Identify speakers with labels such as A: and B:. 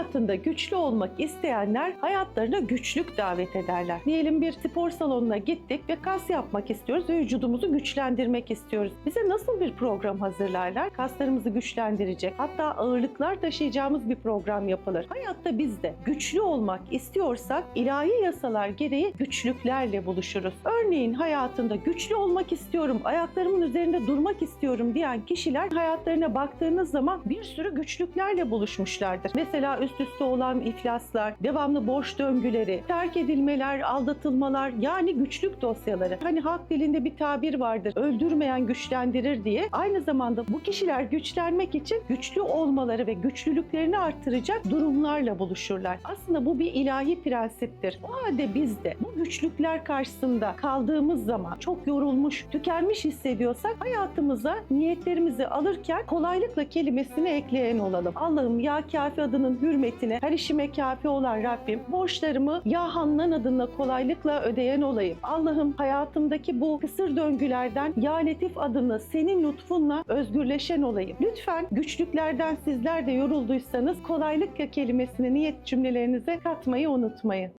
A: Hayatında güçlü olmak isteyenler hayatlarına güçlük davet ederler. Diyelim bir spor salonuna gittik ve kas yapmak istiyoruz ve vücudumuzu güçlendirmek istiyoruz. Bize nasıl bir program hazırlarlar? Kaslarımızı güçlendirecek, hatta ağırlıklar taşıyacağımız bir program yapılır. Hayatta biz de güçlü olmak istiyorsak ilahi yasalar gereği güçlüklerle buluşuruz. Örneğin hayatında güçlü olmak istiyorum, ayaklarımın üzerinde durmak istiyorum diyen kişiler hayatlarına baktığınız zaman bir sürü güçlüklerle buluşmuşlardır. Mesela üst üste olan iflaslar, devamlı borç döngüleri, terk edilmeler, aldatılmalar yani güçlük dosyaları. Hani halk dilinde bir tabir vardır. Öldürmeyen güçlendirir diye. Aynı zamanda bu kişiler güçlenmek için güçlü olmaları ve güçlülüklerini arttıracak durumlarla buluşurlar. Aslında bu bir ilahi prensiptir. O halde biz de bu güçlükler karşısında kaldığımız zaman çok yorulmuş, tükenmiş hissediyorsak hayatımıza niyetlerimizi alırken kolaylıkla kelimesini ekleyen olalım. Allah'ım ya kafi adının hürmetine her işime kafi olan Rabbim borçlarımı ya Hannan adına kolaylıkla ödeyen olayım. Allah'ım hayatımdaki bu kısır döngülerden ya Letif adına senin lütfunla özgürleşen olayım. Lütfen güçlüklerden sizler de yorulduysanız kolaylıkla kelimesini niyet cümlelerinize katmayı unutmayın.